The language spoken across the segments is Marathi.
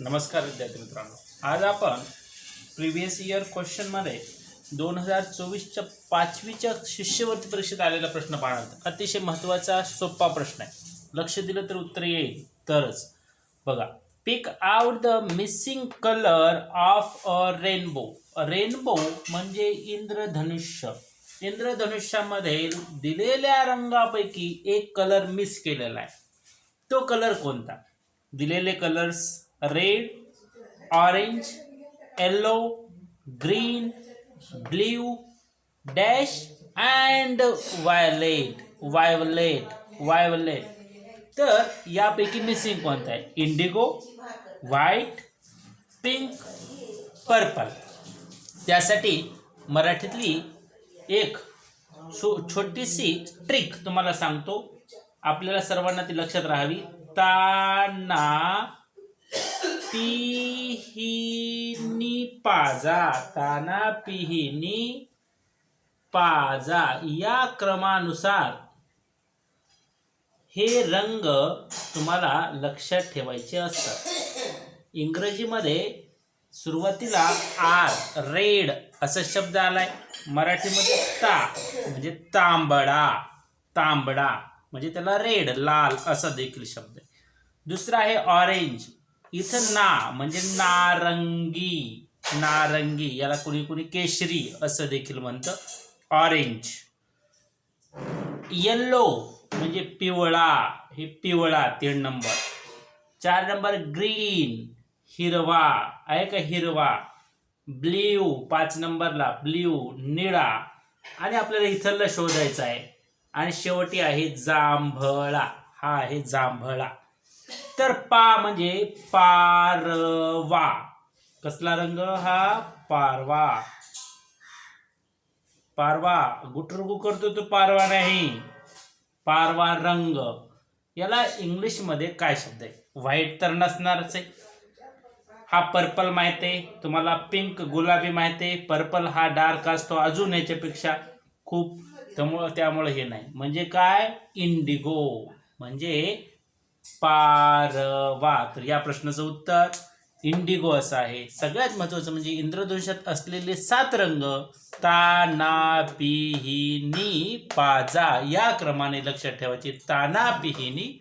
नमस्कार विद्यार्थी मित्रांनो. आज आपण प्रिव्हियस इयर क्वेश्चनमध्ये दोन हजार चोवीसच्या पाचवीच्या शिष्यवृत्ती परीक्षेत आलेला प्रश्न पाहणार अतिशय महत्त्वाचा सोपा प्रश्न आहे. लक्ष दिलं तर उत्तर येईल. तरच. बघा pick out the missing colour of a rainbow rainbow म्हणजे इंद्रधनुष्य. इंद्रधनुष्यामध्ये दिलेल्या रंगापैकी एक कलर मिस केलेला आहे. तो कलर कोणता? दिलेले colours red orange yellow green blue dash and violet violet violet तर यापैकी मिसिंग कोणतं आहे? इंडिगो व्हाईट पिंक पर्पल त्यासाठी मराठीतली एक सो छोटीशी ट्रिक तुम्हाला सांगतो. आपल्याला सर्वांना ती लक्षात राहावी. ताना पिहिनी पाजा ताना पिहिनी पाजा या क्रमानुसार हे रंग तुम्हाला लक्षात ठेवायचे असतात. इंग्रजीमध्ये सुरुवातीला आर रेड असा शब्द आलाय. मराठीमध्ये ता म्हणजे तांबडा तांबडा म्हणजे त्याला रेड लाल असा देखील शब्द आहे. दुसरा आहे ऑरेंज. इथं ना म्हणजे नारंगी नारंगी याला कुणी कुणी केशरी असं देखील म्हणतं. ऑरेंज येल्लो म्हणजे पिवळा हे पिवळा तीन नंबर. चार नंबर ग्रीन हिरवा आहे का हिरवा? ब्ल्यू पाच नंबरला ब्ल्यू निळा. आणि आपल्याला इथलं शोधायचं आहे. आणि शेवटी आहे जांभळा. हा आहे जांभळा. तर पा म्हणजे पारवा. कसला रंग? हा पारवा. पारवा. गुटरुगू करतो तो पारवा नाही. पारवा रंग. याला इंग्लिशमध्ये काय शब्द आहे? व्हाईट तर नसणारच आहे. हा पर्पल माहीत आहे. तुम्हाला पिंक गुलाबी माहीत आहे. पर्पल हा डार्क असतो अजून याच्यापेक्षा खूप त्यामुळं त्यामुळं हे नाही. म्हणजे काय? इंडिगो. म्हणजे पारवा तर या प्रश्नाचं उत्तर इंडिगो असं आहे. सगळ्यात महत्त्वाचं म्हणजे इंद्रधनुष्यात असलेले सात रंग ताना पिहिनी पाजा या क्रमाने लक्षात ठेवायचे. ताना पिहिनी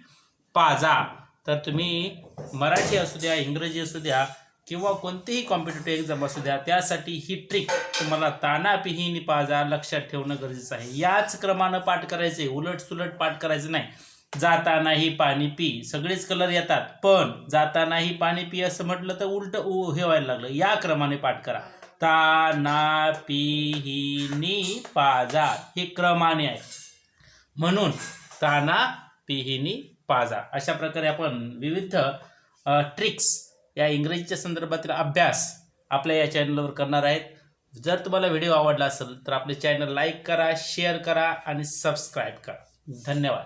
पाजा तर तुम्ही मराठी असू द्या इंग्रजी असू द्या किंवा कोणतीही कॉम्पिटेटिव्ह एक्झाम असू द्या त्यासाठी ही ट्रिक तुम्हाला ताना पिहिनी पाजा लक्षात ठेवणं गरजेचं आहे. याच क्रमानं पाठ करायचे उलट सुलट पाठ करायचं नाही. जातानाही पाणी पी. सगळेच कलर येतात पण जातानाही पाणी पी असं म्हटलं तर उलट उ हे व्हायला लागलं. या क्रमाने पाठ करा. ता ना पिहिनी पाजा हे क्रमाने आहे. म्हणून ताना पिहिनी पाजा अशा प्रकारे आपण विविध ट्रिक्स या इंग्रजीच्या संदर्भातील अभ्यास आपल्या या चॅनलवर करणार आहेत. जर तुम्हाला व्हिडिओ आवडला असेल तर आपले चॅनल लाईक करा शेअर करा आणि सबस्क्राईब करा. धन्यवाद.